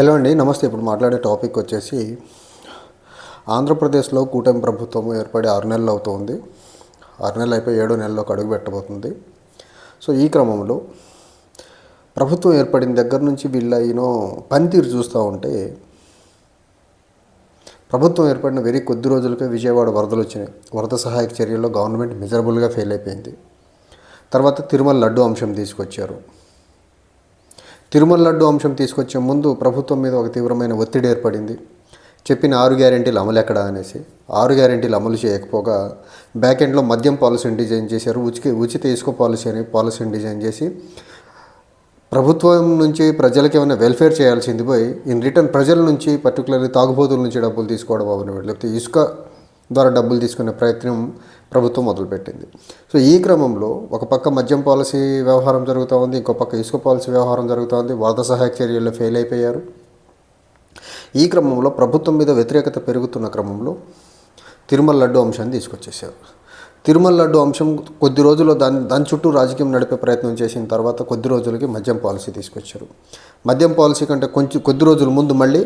Hello అండి నమస్తే. ఇప్పుడు మాట్లాడే టాపిక్ వచ్చేసి ఆంధ్రప్రదేశ్లో కూటమి ప్రభుత్వం ఏర్పడి ఆరు నెలలు అవుతుంది. ఆరు నెలలు అయిపోయి ఏడో నెలలో అడుగు పెట్టబోతుంది. సో ఈ క్రమంలో ప్రభుత్వం ఏర్పడిన దగ్గర నుంచి వీళ్ళ ఈనో పనితీరు చూస్తూ ఉంటే ప్రభుత్వం ఏర్పడిన వెరీ కొద్ది రోజులకే విజయవాడ వరదలు వచ్చినాయి. వరద సహాయక చర్యల్లో గవర్నమెంట్ మిజరబుల్గా ఫెయిల్ అయిపోయింది. తర్వాత తిరుమల లడ్డు అంశం తీసుకొచ్చారు. తిరుమల లడ్డు అంశం తీసుకొచ్చే ముందు ప్రభుత్వం మీద ఒక తీవ్రమైన ఒత్తిడి ఏర్పడింది. చెప్పిన ఆరు గ్యారెంటీలు అమలు ఎక్కడా అనేసి. ఆరు గ్యారెంటీలు అమలు చేయకపోగా బ్యాక్ ఎండ్లో మద్యం పాలసీని డిజైన్ చేశారు. ఉచిత ఉచిత ఇసుక పాలసీ అని పాలసీని డిజైన్ చేసి ప్రభుత్వం నుంచి ప్రజలకి ఏమైనా వెల్ఫేర్ చేయాల్సింది పోయి ఇన్ రిటర్న్ ప్రజల నుంచి పర్టికులర్లీ తాగుబోతుల నుంచి డబ్బులు తీసుకోవడం అవన్నీ లేకపోతే ఇసుక ద్వారా డబ్బులు తీసుకునే ప్రయత్నం ప్రభుత్వం మొదలుపెట్టింది. సో ఈ క్రమంలో ఒక పక్క మద్యం పాలసీ వ్యవహారం జరుగుతూ ఉంది ఇంకో పక్క ఇసుక పాలసీ వ్యవహారం జరుగుతూ ఉంది వరద సహాయక చర్యల్లో ఫెయిల్ అయిపోయారు. ఈ క్రమంలో ప్రభుత్వం మీద వ్యతిరేకత పెరుగుతున్న క్రమంలో తిరుమల లడ్డు అంశాన్ని తీసుకొచ్చేసారు తిరుమల లడ్డు అంశం కొద్ది రోజుల్లో దాని దాని చుట్టూ రాజకీయం నడిపే ప్రయత్నం చేసిన తర్వాత కొద్ది రోజులకి మద్యం పాలసీ తీసుకొచ్చారు. మద్యం పాలసీ కంటే కొంచెం కొద్ది రోజుల ముందు మళ్ళీ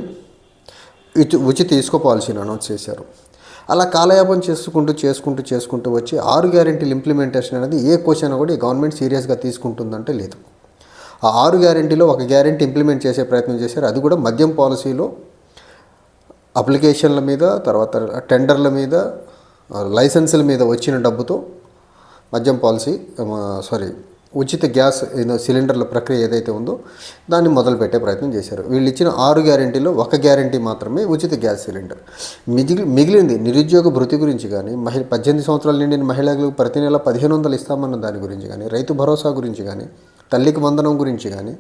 ఉచిత ఇసుక పాలసీని అనౌన్స్ చేశారు. అలా కాలయాపం చేసుకుంటూ చేసుకుంటూ చేసుకుంటూ వచ్చి ఆరు గ్యారెంటీలు ఇంప్లిమెంటేషన్ అనేది ఏ క్వశ్చన్ కూడా ఈ గవర్నమెంట్ సీరియస్గా తీసుకుంటుందంటే లేదు. ఆ ఆరు గ్యారెంటీలో ఒక గ్యారెంటీ ఇంప్లిమెంట్ చేసే ప్రయత్నం చేశారు. అది కూడా మద్యం పాలసీలో అప్లికేషన్ల మీద తర్వాత టెండర్ల మీద లైసెన్సుల మీద వచ్చిన డబ్బుతో మద్యం పాలసీ సారీ ఉచిత గ్యాస్ ఏదో సిలిండర్ల ప్రక్రియ ఏదైతే ఉందో దాన్ని మొదలుపెట్టే ప్రయత్నం చేశారు. వీళ్ళు ఇచ్చిన ఆరు గ్యారంటీలో ఒక గ్యారెంటీ మాత్రమే ఉచిత గ్యాస్ సిలిండర్. మిగిలి మిగిలింది నిరుద్యోగ భృతి గురించి కానీ మహి పద్దెనిమిది సంవత్సరాల నిండిన మహిళలకు ప్రతి నెల పదిహేను వందలు ఇస్తామన్న దాని గురించి కానీ రైతు భరోసా గురించి కానీ తల్లికి వందనం గురించి కానీ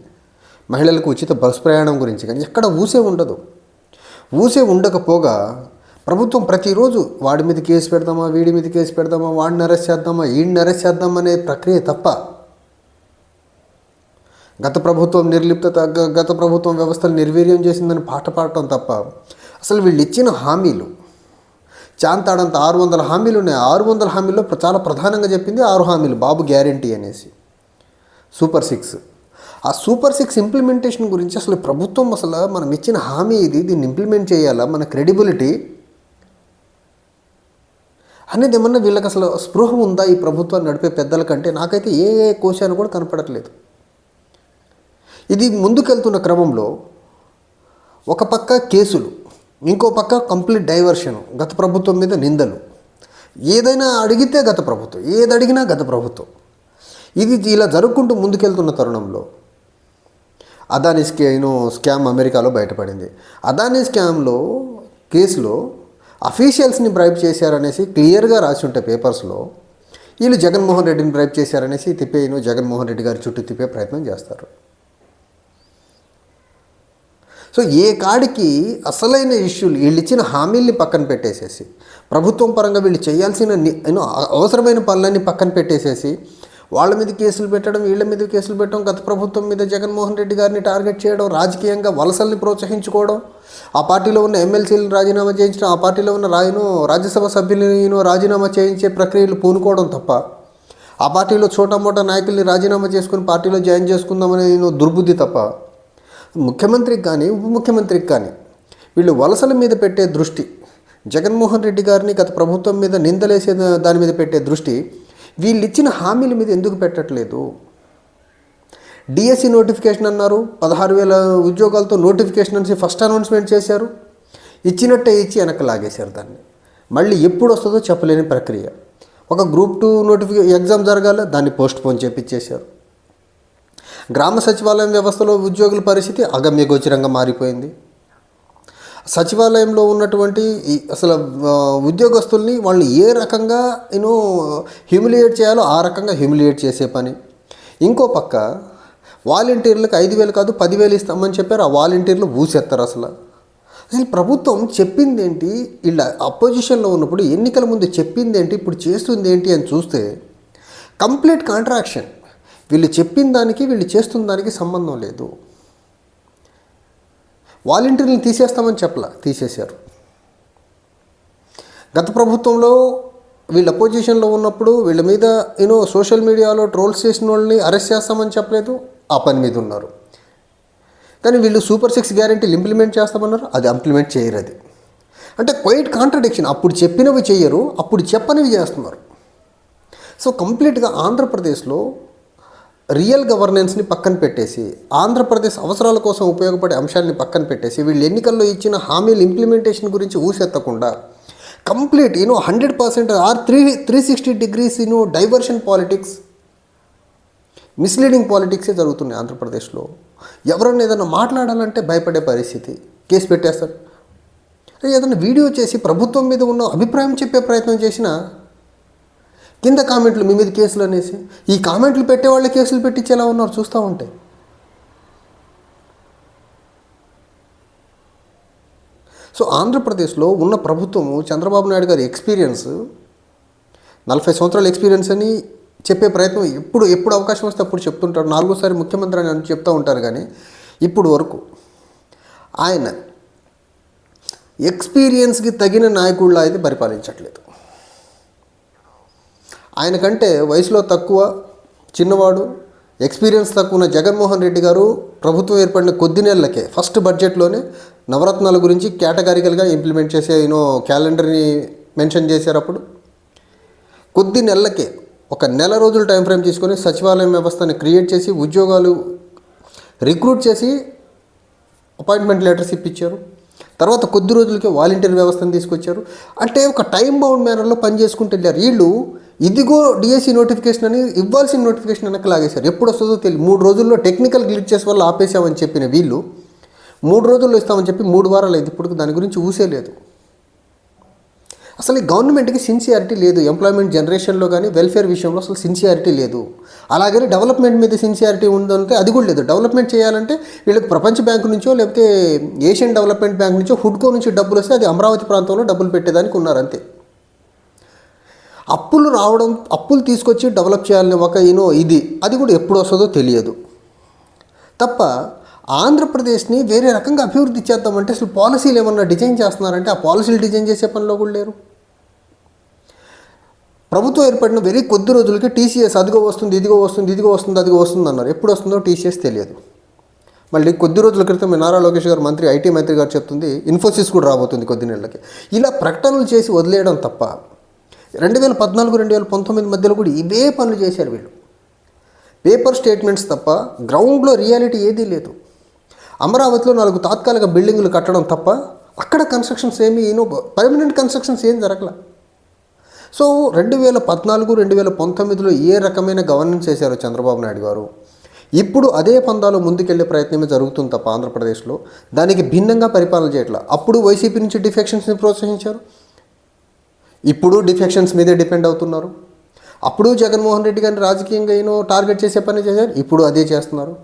మహిళలకు ఉచిత బస్ ప్రయాణం గురించి కానీ ఎక్కడ ఊసే ఉండదు. ఊసే ఉండకపోగా ప్రభుత్వం ప్రతిరోజు వాడి మీద కేసు పెడదామా వీడి మీద కేసు పెడదామా వాడిని అరెస్ట్ చేద్దామా వీడిని అరెస్ట్ చేద్దామనే ప్రక్రియ తప్ప గత ప్రభుత్వం నిర్లిప్త గత ప్రభుత్వం వ్యవస్థలు నిర్వీర్యం చేసిందని పాట పాడటం తప్ప అసలు వీళ్ళు ఇచ్చిన హామీలు చాంతాడంత ఆరు వందల హామీలు ఉన్నాయి. ఆరు వందల హామీల్లో చాలా ప్రధానంగా చెప్పింది ఆరు హామీలు బాబు గ్యారంటీ అనేసి. Super six. ఆ సూపర్ సిక్స్ ఇంప్లిమెంటేషన్ గురించి అసలు ప్రభుత్వం అసలు మనం ఇచ్చిన హామీ ఇది దీన్ని ఇంప్లిమెంట్ చేయాలా? మన క్రెడిబిలిటీ? అనేది ఏమన్నా వీళ్ళకి అసలు స్పృహ ఉందా ఈ ప్రభుత్వాన్ని నడిపే పెద్దల కంటే? నాకైతే ఏ కోశాన్ని కూడా కనపడట్లేదు. ఇది ముందుకెళ్తున్న క్రమంలో ఒక పక్క కేసులు ఇంకో పక్క కంప్లీట్ డైవర్షన్ గత ప్రభుత్వం మీద నిందలు. ఏదైనా అడిగితే గత ప్రభుత్వం ఏది అడిగినా గత ప్రభుత్వం. ఇది ఇలా జరుపుకుంటూ ముందుకెళ్తున్న తరుణంలో అదానీ స్కామ్ స్కామ్ అమెరికాలో బయటపడింది. అదానీ స్కామ్లో కేసులో అఫీషియల్స్ని బ్రైబ్ చేశారనేసి క్లియర్గా రాసి ఉంటే పేపర్స్లో వీళ్ళు జగన్మోహన్ రెడ్డిని బ్రైబ్ చేశారనేసి తిప్పేను జగన్మోహన్ రెడ్డి గారి చుట్టూ తిప్పే ప్రయత్నం చేస్తారు. సో ఏ కాడికి అసలైన ఇష్యూలు వీళ్ళు ఇచ్చిన హామీల్ని పక్కన పెట్టేసేసి ప్రభుత్వం పరంగా వీళ్ళు చేయాల్సిన యూనో అవసరమైన పనులన్నీ పక్కన పెట్టేసేసి వాళ్ళ మీద కేసులు పెట్టడం వీళ్ళ మీద కేసులు పెట్టడం గత ప్రభుత్వం మీద జగన్మోహన్ రెడ్డి గారిని టార్గెట్ చేయడం రాజకీయంగా వలసల్ని ప్రోత్సహించుకోవడం ఆ పార్టీలో ఉన్న ఎమ్మెల్సీలను రాజీనామా చేయించడం ఆ పార్టీలో ఉన్న రాయను రాజ్యసభ సభ్యులను రాజీనామా చేయించే ప్రక్రియలు పూనుకోవడం తప్ప ఆ పార్టీలో చోటమోటా నాయకుల్ని రాజీనామా చేసుకుని పార్టీలో జాయిన్ చేసుకుందామనే దుర్బుద్ధి తప్ప ముఖ్యమంత్రికి కానీ ఉప ముఖ్యమంత్రికి కానీ వీళ్ళు వలసల మీద పెట్టే దృష్టి జగన్మోహన్ రెడ్డి గారిని గత ప్రభుత్వం మీద నిందలేసే దాని మీద పెట్టే దృష్టి వీళ్ళు ఇచ్చిన హామీల మీద ఎందుకు పెట్టట్లేదు? డిఎస్సి నోటిఫికేషన్ అన్నారు పదహారు వేల ఉద్యోగాలతో నోటిఫికేషన్ అని ఫస్ట్ అనౌన్స్మెంట్ చేశారు ఇచ్చినట్టే ఇచ్చి వెనక లాగేశారు దాన్ని. మళ్ళీ ఎప్పుడు వస్తుందో చెప్పలేని ప్రక్రియ. ఒక గ్రూప్ టూ నోటిఫికే ఎగ్జామ్ జరగాల దాన్ని పోస్ట్ పోన్ చేపించేశారు గ్రామ సచివాలయం వ్యవస్థలో ఉద్యోగుల పరిస్థితి అగమ్యగోచరంగా మారిపోయింది. సచివాలయంలో ఉన్నటువంటి ఈ అసలు ఉద్యోగస్తుల్ని వాళ్ళని ఏ రకంగా యూనో హ్యూమిలియేట్ చేయాలో ఆ రకంగా హ్యూమిలియేట్ చేసే పని. ఇంకో పక్క వాలంటీర్లకు ఐదు వేలు కాదు పదివేలు ఇస్తామని చెప్పారు ఆ వాలంటీర్లు ఊసేస్తారు అసలు. అసలు ప్రభుత్వం చెప్పింది ఏంటి ఇలా అపోజిషన్లో ఉన్నప్పుడు ఎన్నికల ముందు చెప్పింది ఏంటి ఇప్పుడు చేస్తుంది ఏంటి అని చూస్తే కంప్లీట్ కాంట్రాక్షన్. వీళ్ళు చెప్పిన దానికి వీళ్ళు చేస్తున్న దానికి సంబంధం లేదు. వాలంటీర్లను తీసేస్తామని చెప్పలా తీసేశారు. గత ప్రభుత్వంలో వీళ్ళు అపోజిషన్లో ఉన్నప్పుడు వీళ్ళ మీద యూనో సోషల్ మీడియాలో ట్రోల్స్ చేసిన వాళ్ళని అరెస్ట్ చేస్తామని చెప్పలేదు ఆ పని మీద ఉన్నారు. కానీ వీళ్ళు సూపర్ సిక్స్ గ్యారంటీలు ఇంప్లిమెంట్ చేస్తామన్నారు అది ఇంప్లిమెంట్ చేయరు అది. అంటే క్వైట్ కాంట్రడిక్షన్ అప్పుడు చెప్పినవి చేయరు అప్పుడు చెప్పనివి చేస్తున్నారు. సో కంప్లీట్గా ఆంధ్రప్రదేశ్లో రియల్ గవర్నెన్స్ని పక్కన పెట్టేసి ఆంధ్రప్రదేశ్ అవసరాల కోసం ఉపయోగపడే అంశాలని పక్కన పెట్టేసి వీళ్ళు ఎన్నికల్లో ఇచ్చిన హామీల ఇంప్లిమెంటేషన్ గురించి ఊసెత్తకుండా complete you know hundred percent or three three sixty degrees you know diversion politics misleading పాలిటిక్సే జరుగుతున్నాయి ఆంధ్రప్రదేశ్లో. ఎవరన్నా ఏదైనా మాట్లాడాలంటే భయపడే పరిస్థితి. కేసు పెట్టేస్తారు. ఏదైనా వీడియో చేసి ప్రభుత్వం మీద ఉన్న అభిప్రాయం చెప్పే ప్రయత్నం చేసినా కింద కామెంట్లు మీ మీద కేసులు అనేసి. ఈ కామెంట్లు పెట్టే వాళ్ళ కేసులు పెట్టించేలా ఉన్నారు చూస్తూ ఉంటే. సో ఆంధ్రప్రదేశ్లో ఉన్న ప్రభుత్వము చంద్రబాబు నాయుడు గారి ఎక్స్పీరియన్స్ నలభై సంవత్సరాల ఎక్స్పీరియన్స్ అని చెప్పే ప్రయత్నం ఎప్పుడు ఎప్పుడు అవకాశం వస్తే అప్పుడు చెప్తుంటారు. నాలుగోసారి ముఖ్యమంత్రి అని అని చెప్తూ ఉంటారు కానీ ఇప్పుడు వరకు ఆయన ఎక్స్పీరియన్స్కి తగిన నాయకుడులా అయితే పరిపాలించట్లేదు. ఆయనకంటే వయసులో తక్కువ చిన్నవాడు ఎక్స్పీరియన్స్ తక్కువ ఉన్న జగన్మోహన్ రెడ్డి గారు ప్రభుత్వం ఏర్పడిన కొద్ది నెలలకే ఫస్ట్ బడ్జెట్లోనే నవరత్నాల గురించి కేటగారికల్గా ఇంప్లిమెంట్ చేసే యూనో క్యాలెండర్ని మెన్షన్ చేశారు అప్పుడు. కొద్ది నెలలకే ఒక నెల రోజులు టైం ఫ్రేమ్ తీసుకొని సచివాలయం వ్యవస్థని క్రియేట్ చేసి ఉద్యోగాలు రిక్రూట్ చేసి అపాయింట్మెంట్ లెటర్స్ ఇప్పించారు. తర్వాత కొద్ది రోజులకే వాలంటీర్ వ్యవస్థను తీసుకొచ్చారు. అంటే ఒక టైం బౌండ్ మేనర్లో పనిచేసుకుంటూ వెళ్ళారు. వీళ్ళు ఇదిగో డిఎస్సి నోటిఫికేషన్ అని ఇవ్వాల్సిన నోటిఫికేషన్ వెనక్కి లాగేశారు. ఎప్పుడు వస్తుందో తెలియదు. మూడు రోజుల్లో టెక్నికల్ గ్లిచెస్ వల్ల ఆపేసామని చెప్పిన వీళ్ళు మూడు రోజుల్లో ఇస్తామని చెప్పి మూడు వారాలు అయితే ఇప్పుడు దాని గురించి ఊసే లేదు. అసలు ఈ గవర్నమెంట్కి సిన్సియారిటీ లేదు. ఎంప్లాయ్మెంట్ జనరేషన్లో కానీ వెల్ఫేర్ విషయంలో అసలు సిన్సియారిటీ లేదు. అలాగని డెవలప్మెంట్ మీద సిన్సియారిటీ ఉందంటే అది కూడా లేదు. డెవలప్మెంట్ చేయాలంటే వీళ్ళకి ప్రపంచ బ్యాంకు నుంచో లేకపోతే ఏషియన్ డెవలప్మెంట్ బ్యాంక్ నుంచో హుడ్కో నుంచి డబ్బులు వస్తే అది అమరావతి ప్రాంతంలో డబ్బులు పెట్టేదానికి ఉన్నారు అంతే. అప్పులు రావడం అప్పులు తీసుకొచ్చి డెవలప్ చేయాలని ఒక యూనో ఇది. అది కూడా ఎప్పుడు వస్తుందో తెలియదు. తప్ప ఆంధ్రప్రదేశ్ని వేరే రకంగా అభివృద్ధి చేద్దామంటే అసలు పాలసీలు ఏమన్నా డిజైన్ చేస్తున్నారంటే ఆ పాలసీలు డిజైన్ చేసే పనిలో కూడా లేరు. ప్రభుత్వం ఏర్పడిన వెరీ కొద్ది రోజులకి టీసీఎస్ అదిగో వస్తుంది ఇదిగో వస్తుంది ఇదిగో వస్తుంది అదిగో వస్తుంది అన్నారు. ఎప్పుడు వస్తుందో టీసీఎస్ తెలియదు. మళ్ళీ కొద్ది రోజుల క్రితం నారా లోకేష్ గారు మంత్రి ఐటీ మంత్రి గారు చెప్తుంది ఇన్ఫోసిస్ కూడా రాబోతుంది కొద్ది నెలలకి. ఇలా ప్రకటనలు చేసి వదిలేయడం తప్ప రెండు వేల పద్నాలుగు రెండు వేల పంతొమ్మిది మధ్యలో కూడా ఇవే పనులు చేశారు వీళ్ళు. పేపర్ స్టేట్మెంట్స్ తప్ప గ్రౌండ్లో రియాలిటీ ఏదీ లేదు. అమరావతిలో నాలుగు తాత్కాలిక బిల్డింగులు కట్టడం తప్ప అక్కడ కన్స్ట్రక్షన్స్ ఏమి యూనో పర్మనెంట్ కన్స్ట్రక్షన్స్ ఏం జరగల. సో రెండు వేల పద్నాలుగు రెండు వేల పంతొమ్మిదిలో ఏ రకమైన గవర్నెన్స్ చేశారో చంద్రబాబు నాయుడు గారు? ఇప్పుడు అదే పందాలో ముందుకెళ్ళే ప్రయత్నమే జరుగుతుంది తప్ప ఆంధ్రప్రదేశ్లో. దానికి భిన్నంగా పరిపాలన చేయట్లా. అప్పుడు వైసీపీ నుంచి డిఫెక్షన్స్ని ప్రోత్సహించారు. ఇప్పుడు డిఫెక్షన్స్ మీదే డిపెండ్ అవుతున్నారు. అప్పుడు జగన్మోహన్ రెడ్డి గారిని రాజకీయంగా ఏనో టార్గెట్ చేసే పని చేశారు ఇప్పుడు అదే చేస్తున్నారు.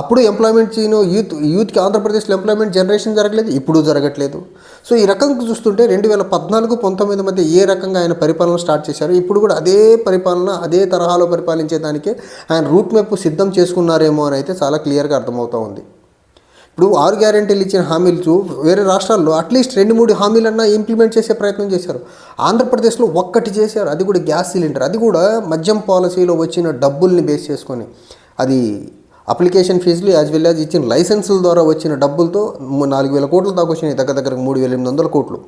అప్పుడు ఎంప్లాయ్మెంట్ చేయను యూత్ యూత్కి ఆంధ్రప్రదేశ్లో ఎంప్లాయ్మెంట్ జనరేషన్ జరగలేదు ఇప్పుడు జరగట్లేదు. సో ఈ రకంగా చూస్తుంటే రెండు వేల పద్నాలుగు పంతొమ్మిది మధ్య ఏ రకంగా ఆయన పరిపాలన స్టార్ట్ చేశారు ఇప్పుడు కూడా అదే పరిపాలన అదే తరహాలో పరిపాలించేదానికే ఆయన రూట్ మ్యాప్ సిద్ధం చేసుకున్నారేమో అని అయితే చాలా క్లియర్గా అర్థమవుతూ ఉంది. ఇప్పుడు ఆరు గ్యారెంటీలు ఇచ్చిన హామీలు వేరే రాష్ట్రాల్లో అట్లీస్ట్ రెండు మూడు హామీలన్నా ఇంప్లిమెంట్ చేసే ప్రయత్నం చేశారు. ఆంధ్రప్రదేశ్లో ఒక్కటి చేశారు. అది కూడా గ్యాస్ సిలిండర్. అది కూడా మద్యం పాలసీలో వచ్చిన డబ్బుల్ని బేస్ చేసుకొని అది అప్లికేషన్ ఫీజులు యాజ్ వెల్ యాజ్ ఇచ్చిన లైసెన్సుల ద్వారా వచ్చిన డబ్బులతో నాలుగు వేల కోట్ల దాకా వచ్చినాయి. దగ్గర దగ్గర మూడు వేల ఎనిమిది వందల కోట్లు.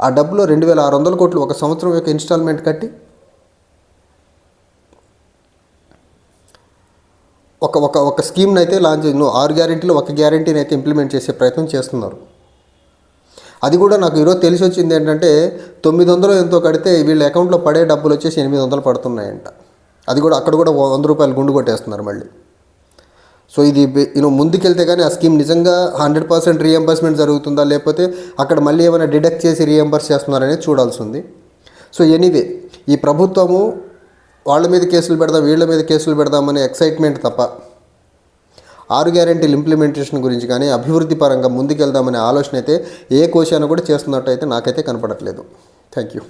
ఆ డబ్బులో రెండు వేల ఆరు వందల కోట్లు ఒక సంవత్సరం యొక్క ఇన్స్టాల్మెంట్ కట్టి ఒక ఒక ఒక స్కీమ్ని అయితే లాంచ్ ఆరు గ్యారెంటీలో ఒక గ్యారెంటీని అయితే ఇంప్లిమెంట్ చేసే ప్రయత్నం చేస్తున్నారు. అది కూడా నాకు ఈరోజు తెలిసి వచ్చింది ఏంటంటే తొమ్మిది వందలు ఎంతో కడితే వీళ్ళ అకౌంట్లో పడే డబ్బులు వచ్చేసి ఎనిమిది వందలు పడుతున్నాయంట. అది కూడా అక్కడ కూడా వంద రూపాయలు గుండు కొట్టేస్తున్నారు మళ్ళీ. సో ఇది నేను ముందుకెళ్తే కానీ ఆ స్కీమ్ నిజంగా హండ్రెడ్ పర్సెంట్ రీఎంబర్స్మెంట్ జరుగుతుందా లేకపోతే అక్కడ మళ్ళీ ఏమైనా డిడక్ట్ చేసి రీఎంబర్స్ చేస్తున్నారనేది చూడాల్సి ఉంది. సో ఎనీవే ఈ ప్రభుత్వము వాళ్ళ మీద కేసులు పెడదాం వీళ్ళ మీద కేసులు పెడదామనే ఎక్సైట్మెంట్ తప్ప ఆరు గ్యారెంటీలు ఇంప్లిమెంటేషన్ గురించి కానీ అభివృద్ధి పరంగా ముందుకెళ్దామనే ఆలోచన అయితే ఏ కోశాన కూడా చేస్తున్నట్టు అయితే నాకైతే కనపడట్లేదు. Thank you